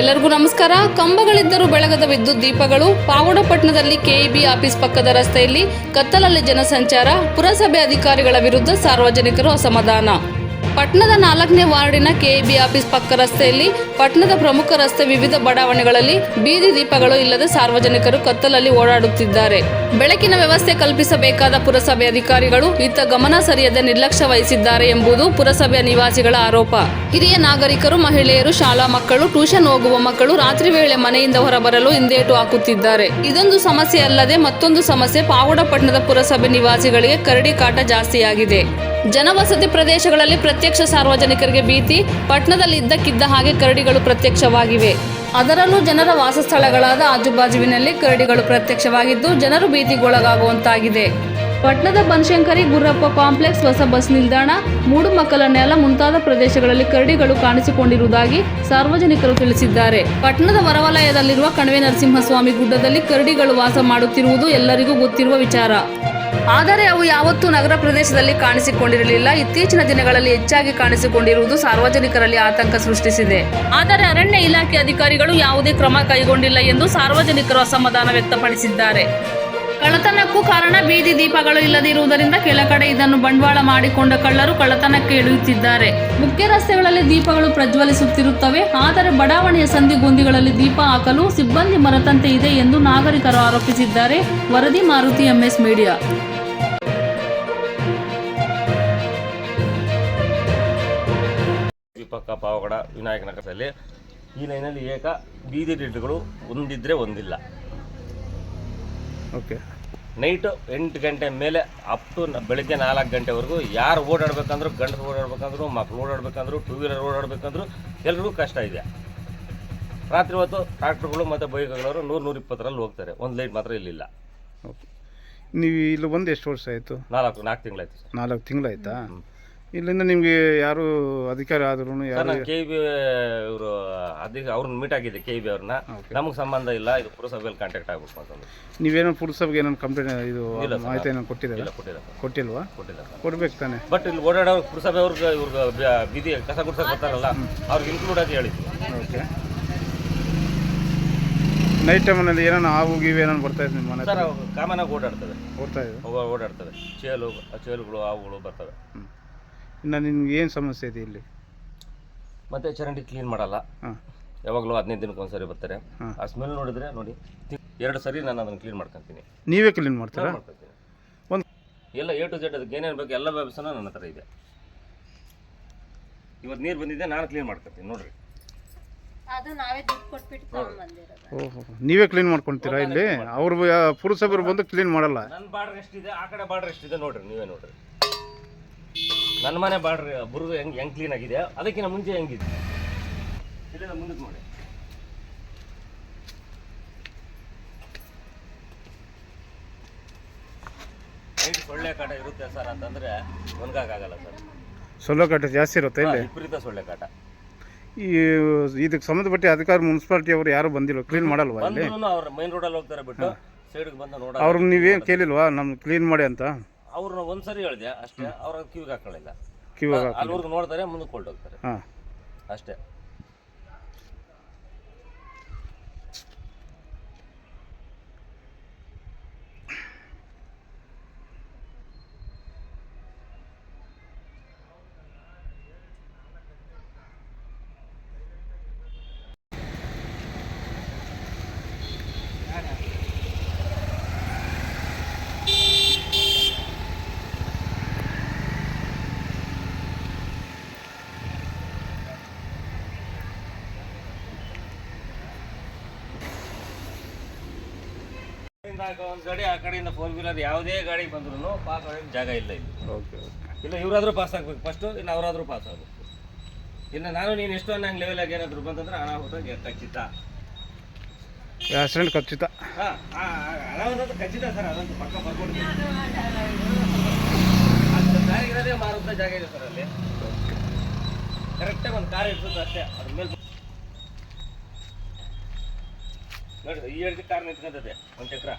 ಎಲ್ಲರಿಗೂ ನಮಸ್ಕಾರ. ಕಂಬಗಳಿದ್ದರೂ ಬೆಳಗದ ವಿದ್ಯುತ್ ದೀಪಗಳು ಪಾವಡಪಟ್ಟಣದಲ್ಲಿ ಕೆಇಬಿ ಆಫೀಸ್ ಪಕ್ಕದ ರಸ್ತೆಯಲ್ಲಿ ಕತ್ತಲಲ್ಲಿ ಜನಸಂಚಾರ, ಪುರಸಭೆ ಅಧಿಕಾರಿಗಳ ವಿರುದ್ಧ ಸಾರ್ವಜನಿಕರು ಅಸಮಾಧಾನ. ಪಟ್ಟಣದ ನಾಲ್ಕನೇ ವಾರ್ಡಿನ ಕೆಇಬಿ ಆಫೀಸ್ ಪಕ್ಕ ರಸ್ತೆಯಲ್ಲಿ ಪಟ್ಟಣದ ಪ್ರಮುಖ ರಸ್ತೆ ವಿವಿಧ ಬಡಾವಣೆಗಳಲ್ಲಿ ಬೀದಿ ದೀಪಗಳು ಇಲ್ಲದೆ ಸಾರ್ವಜನಿಕರು ಕತ್ತಲಲ್ಲಿ ಓಡಾಡುತ್ತಿದ್ದಾರೆ. ಬೆಳಕಿನ ವ್ಯವಸ್ಥೆ ಕಲ್ಪಿಸಬೇಕಾದ ಪುರಸಭೆ ಅಧಿಕಾರಿಗಳು ಇತ್ತ ಗಮನ ಸರಿಯದೆ ನಿರ್ಲಕ್ಷ್ಯ ವಹಿಸಿದ್ದಾರೆ ಎಂಬುದು ಪುರಸಭೆಯ ನಿವಾಸಿಗಳ ಆರೋಪ. ಹಿರಿಯ ನಾಗರಿಕರು, ಮಹಿಳೆಯರು, ಶಾಲಾ ಮಕ್ಕಳು, ಟ್ಯೂಷನ್ ಹೋಗುವ ಮಕ್ಕಳು ರಾತ್ರಿ ವೇಳೆ ಮನೆಯಿಂದ ಹೊರಬರಲು ಹಿಂದೇಟು ಹಾಕುತ್ತಿದ್ದಾರೆ. ಇದೊಂದು ಸಮಸ್ಯೆ ಅಲ್ಲದೆ ಮತ್ತೊಂದು ಸಮಸ್ಯೆ ಪಾವಡಪಟ್ಟಣದ ಪುರಸಭೆ ನಿವಾಸಿಗಳಿಗೆ ಕರಡಿ ಕಾಟ ಜಾಸ್ತಿಯಾಗಿದೆ. ಜನವಸತಿ ಪ್ರದೇಶಗಳಲ್ಲಿ ಪ್ರತ್ಯಕ್ಷ ಸಾರ್ವಜನಿಕರಿಗೆ ಭೀತಿ ಪಟ್ಟಣದಲ್ಲಿ ಇದ್ದಕ್ಕಿದ್ದ ಹಾಗೆ ಕರಡಿಗಳು ಪ್ರತ್ಯಕ್ಷವಾಗಿವೆ. ಅದರಲ್ಲೂ ಜನರ ವಾಸಸ್ಥಳಗಳಾದ ಆಜುಬಾಜುವಿನಲ್ಲಿ ಕರಡಿಗಳು ಪ್ರತ್ಯಕ್ಷವಾಗಿದ್ದು, ಜನರು ಭೀತಿಗೊಳಗಾಗುವಂತಾಗಿದೆ. ಪಟ್ಟಣದ ಬನಶಂಕರಿ ಗುರಪ್ಪ ಕಾಂಪ್ಲೆಕ್ಸ್ ಹೊಸ ಬಸ್ ನಿಲ್ದಾಣ ಮೂಡುಮಕ್ಕಲ ನೆಲ ಮುಂತಾದ ಪ್ರದೇಶಗಳಲ್ಲಿ ಕರಡಿಗಳು ಕಾಣಿಸಿಕೊಂಡಿರುವುದಾಗಿ ಸಾರ್ವಜನಿಕರು ತಿಳಿಸಿದ್ದಾರೆ. ಪಟ್ಟಣದ ಹೊರವಲಯದಲ್ಲಿರುವ ಕಣವೆ ನರಸಿಂಹಸ್ವಾಮಿ ಗುಡ್ಡದಲ್ಲಿ ಕರಡಿಗಳು ವಾಸ ಮಾಡುತ್ತಿರುವುದು ಎಲ್ಲರಿಗೂ ಗೊತ್ತಿರುವ ವಿಚಾರ. ಆದರೆ ಅವು ಯಾವತ್ತೂ ನಗರ ಪ್ರದೇಶದಲ್ಲಿ ಕಾಣಿಸಿಕೊಂಡಿರಲಿಲ್ಲ. ಇತ್ತೀಚಿನ ದಿನಗಳಲ್ಲಿ ಹೆಚ್ಚಾಗಿ ಕಾಣಿಸಿಕೊಂಡಿರುವುದು ಸಾರ್ವಜನಿಕರಲ್ಲಿ ಆತಂಕ ಸೃಷ್ಟಿಸಿದೆ. ಆದರೆ ಅರಣ್ಯ ಇಲಾಖೆ ಅಧಿಕಾರಿಗಳು ಯಾವುದೇ ಕ್ರಮ ಕೈಗೊಂಡಿಲ್ಲ ಎಂದು ಸಾರ್ವಜನಿಕರು ಅಸಮಾಧಾನ ವ್ಯಕ್ತಪಡಿಸಿದ್ದಾರೆ. ಕಳ್ಳತನಕ್ಕೂ ಕಾರಣ ಬೀದಿ ದೀಪಗಳು ಇಲ್ಲದಿರುವುದರಿಂದ ಕೆಲ ಕಡೆ ಇದನ್ನು ಬಂಡವಾಳ ಮಾಡಿಕೊಂಡ ಕಳ್ಳರು ಕಳ್ಳತನಕ್ಕೆ ಇಳಿಯುತ್ತಿದ್ದಾರೆ. ಮುಖ್ಯ ರಸ್ತೆಗಳಲ್ಲಿ ದೀಪಗಳು ಪ್ರಜ್ವಲಿಸುತ್ತಿರುತ್ತವೆ. ಆದರೆ ಬಡಾವಣೆಯ ಸಂದಿಗೊಂದಿಗಳಲ್ಲಿ ದೀಪ ಹಾಕಲು ಸಿಬ್ಬಂದಿ ಮರತಂತೆ ಇದೆ ಎಂದು ನಾಗರಿಕರು ಆರೋಪಿಸಿದ್ದಾರೆ. ವರದಿ ಮಾರುತಿ ಎಂಎಸ್ ಮೀಡಿಯಾ. ಪಾವಗಡ ವಿನಾಯಕ ನಗರದಲ್ಲಿ ಈ ಲೈನಲ್ಲಿ ಏಕ ಬೀದಿ ಲೀಟ್ಗಳು ಒಂದಿದ್ರೆ ಒಂದಿಲ್ಲ. ಓಕೆ. ನೈಟು ಎಂಟು ಗಂಟೆ ಮೇಲೆ ಅಪ್ ಟು ಬೆಳಗ್ಗೆ ನಾಲ್ಕು ಗಂಟೆವರೆಗೂ ಯಾರು ಓಡಾಡ್ಬೇಕಂದ್ರು ಗಂಡಸರು ಓಡಾಡ್ಬೇಕಂದ್ರು ಮಕ್ಳು ಓಡಾಡ್ಬೇಕಂದ್ರು ಟೂ ವೀಲರ್ ಓಡಾಡ್ಬೇಕಂದ್ರು ಎಲ್ರಿಗೂ ಕಷ್ಟ ಇದೆ. ರಾತ್ರಿ ಹೊತ್ತು ಟ್ರಾಕ್ಟರ್ಗಳು ಮತ್ತು ಬೈಕ್ಗಳವರು ನೂರು ನೂರ ಇಪ್ಪತ್ತರಲ್ಲಿ ಹೋಗ್ತಾರೆ. ಒಂದು ಲೈಟ್ ಮಾತ್ರ ಇಲ್ಲಿಲ್ಲ. ಓಕೆ. ನೀವು ಇಲ್ಲಿ ಒಂದು ಎಷ್ಟು ವರ್ಷ ಆಯಿತು? ನಾಲ್ಕು ನಾಲ್ಕು ತಿಂಗಳಾಯ್ತು ನಾಲ್ಕು ತಿಂಗಳಾಯ್ತಾ ಇಲ್ಲಿಂದ ನಿಮಗೆ ಯಾರು ಅಧಿಕಾರಿ ಆದ್ರೂ ಯಾರು ಕೆ ಬಿ ಇವರು ಅದಕ್ಕೆ ಅವ್ರನ್ನ ಮೀಟ್ ಆಗಿದೆ ಕೆ ಬಿ ಅವ್ರನ್ನ. ನಮಗೆ ಸಂಬಂಧ ಇಲ್ಲ ಇದು ಪುರಸಭೆಯಲ್ಲಿ ಕಾಂಟ್ಯಾಕ್ಟ್ ಆಗ್ಬೇಕು ಅಂತಂದು ನೀವೇನೋ ಪುರಸಭೆಗೆ ಏನೋ ಕಂಪ್ಲೇಂಟ್ ಇದು. ಮಾಹಿತಿ ಏನೋ ಕೊಟ್ಟಿದ್ದೀರಾ? ಇಲ್ಲ ಕೊಟ್ಟಿಲ್ಲ ಕೊಟ್ಟಿಲ್ವಾ? ಕೊಟ್ಟಿಲ್ಲ ಕೊಡ್ಬೇಕು ತಾನೆ. ಬಟ್ ಇಲ್ಲಿ ಓಡಾಡೋ ಪುರಸಭೆ ಅವ್ರಿಗೆ ಇವ್ರಿಗೆ ವಿಧಿ ಬೀದಿ ಕಸ ಗುಡ್ಸಕ್ಕೆ ಬರ್ತಾರಲ್ಲ ಅವ್ರಿಗೆ ಇನ್ಕ್ಲೂಡ್ ಆಗಿ ಹೇಳಿದ್ವಿ. ಓಕೆ ನೈಟ್ ಟೈಮಲ್ಲಿ ಏನಾನ ಹಾವು ಗೀವು ಏನಾನ ಬರ್ತಾ ಇದೆ ನಿಮ್ಮ ಮನೆ ಸರ್ ಕಾಮನ್ ಆಗಿ ಓಡಾಡ್ತವೆ. ಓಡ್ತಾ ಇದೆ ಓಡಾಡ್ತದೆ ಚೇಲು ಚೇಲುಗಳು ಹಾವುಗಳು ಬರ್ತವೆ. ಇನ್ನು ನಿನ್ಗೆ ಏನು ಸಮಸ್ಯೆ ಇದೆ ಇಲ್ಲಿ? ಮತ್ತೆ ಚರಂಡಿ ಕ್ಲೀನ್ ಮಾಡಲ್ಲ. ಹಾಂ. ಯಾವಾಗಲೂ ಹದಿನೈದು ದಿನಕ್ಕೆ ಒಂದ್ಸರಿ ಬರ್ತಾರೆ. ಹಾಂ. ಆ ಸ್ಮೆಲ್ ನೋಡಿದ್ರೆ ನೋಡಿ ತಿ- ಎರಡು ಸರಿ ನಾನು ಅದನ್ನು ಕ್ಲೀನ್ ಮಾಡ್ಕೊತೀನಿ. ನೀವೇ ಕ್ಲೀನ್ ಮಾಡ್ತೀರಾ? ಮಾಡ್ಕೊತೀನಿ. ಒಂದು ಎಲ್ಲ ಎ ಟು ಜೆಡ್ ಅದಕ್ಕೆ ಏನೇನು ಬೇಕು ಎಲ್ಲ ವ್ಯವಸ್ಥೆನೂ ನನ್ನ ಹತ್ರ ಇದೆ. ಇವತ್ತು ನೀರು ಬಂದಿದೆ ನಾನು ಕ್ಲೀನ್ ಮಾಡ್ಕೊತೀನಿ ನೋಡ್ರಿ. ಅದು ನಾವೇ ದುಡ್ಡು ಕೊಟ್ಬಿಟ್ಟು ತಗೊಂಡ್ಬಂದಿರೋದು ಓಹೋ ನೀವೇ ಕ್ಲೀನ್ ಮಾಡ್ಕೊಳ್ತೀರಾ ಇಲ್ಲಿ? ಅವ್ರು ಪುರಸಭೆಯವ್ರು ಬಂದು ಕ್ಲೀನ್ ಮಾಡಲ್ಲ. ನನ್ನ ಬಾರ್ಡ್ರ್ ಎಷ್ಟಿದೆ ಆ ಕಡೆ ಬಾರ್ಡರ್ ಎಷ್ಟಿದೆ ನೋಡ್ರಿ ನೀವೇ ನೋಡ್ರಿ. ನನ್ನ ಮನೆ ಬಾಡ್ರಿ ಬುರುದು ಹೆಂಗ್ ಹೆಂಗ್ ಕ್ಲೀನ್ ಆಗಿದೆ? ಅದಕ್ಕಿಂತ ಮುಂಚೆ ಹೆಂಗಿದೆ? ಇಲ್ಲಿಂದ ಮುಂದಕ್ಕೆ ನೋಡಿ. ನೈಟ್ ಸೊಳ್ಳೆ ಕಾಟ ಇರುತ್ತೆ ಸರ್ ಅಂತಂದ್ರೆ ಒಣಗಾಗಲ್ಲ ಸರ್. ಸೊಳ್ಳೆ ಕಾಟ ಜಾಸ್ತಿ ಇರುತ್ತೆ ಇಲ್ಲಿ? ವಿಪರೀತ ಸೊಳ್ಳೆ ಕಾಟ. ಈ ಇದಕ್ಕೆ ಸಂಬಂಧಪಟ್ಟ ಅಧಿಕಾರಿ ಮುನ್ಸಿಪಾಲಿಟಿ ಅವರು ಯಾರು ಬಂದಿಲ್ಲ ಕ್ಲೀನ್ ಮಾಡಲ್ವಾ ಇಲ್ಲಿ? ಬಂದ್ರು ಅವ್ರ ಮೈನ್ ರೋಡಲ್ಲಿ ಹೋಗ್ತಾರೆ ಬಿಟ್ಟು ಸೈಡ್ಗೆ ಬಂದು ನೋಡ ಅವ್ರು ನೀವೇನು ಕೇಳಿಲ್ವಾ ನಮ್ಗೆ ಕ್ಲೀನ್ ಮಾಡಿ ಅಂತ? ಅವ್ರನ್ನ ಒಂದ್ಸರಿ ಹೇಳಿದೆ ಅಷ್ಟೇ ಅವ್ರ ಕಿವಿಗೆ ಹಾಕೊಳ್ಳಿಲ್ಲ ಕಿವಾಗ ಅಲ್ಲಿವರೆಗೂ ನೋಡ್ತಾರೆ ಮುಂದಕ್ಕೆ ಹೊರಟೋಗ್ತಾರೆ. ಹಾಂ. ಅಷ್ಟೇ. ಒಂದು ಗಾಡಿ ಆ ಕಡೆಯಿಂದ ಫೋರ್ ವೀಲರ್ ಯಾವುದೇ ಗಾಡಿ ಬಂದ್ರು ಪಾಸ್ ಆಗಕ್ಕೆ ಜಾಗ ಇಲ್ಲ ಇಲ್ಲಿ. ಓಕೆ ಇಲ್ಲ ಇವರಾದ್ರೂ ಪಾಸ್ ಆಗ್ಬೇಕು. ಫಸ್ಟು ಇಲ್ಲ ಅವರಾದ್ರೂ ಪಾಸ್ ಆಗ್ಬೇಕು. ಇಲ್ಲ ನಾನು ನೀನು ಎಷ್ಟು ನಂಗೆ ಲೆವೆಲಾಗಿ ಏನಾದ್ರು ಬಂತಂದ್ರೆ ಹಣ ಗೆ- ಖಚಿತ. ಆಕ್ಸಿಡೆಂಟ್ ಖಚಿತ. ಹಾಂ ಅನಾಹುತ ಖಚಿತ ಸರ್ ಅದಂತೂ ಪಕ್ಕ ಬರ್ಕೊಡ್ತೀನಿ ಅದು ಜಾಗಿರೋದೇ ಮಾರುವಂಥ ಜಾಗ ಇದೆ ಸರ್ ಅಲ್ಲಿ. ಕರೆಕ್ಟಾಗಿ ಒಂದು ಕಾರ್ ಇರ್ತದೆ ಅಷ್ಟೇ. ಅದ್ರ ಮೇಲೆ ನೋಡಿ ಈ ಕಾರ್ ನಿಂತ್ಕೊಂತದೆ ಒಂದು ಚಕ್ರ.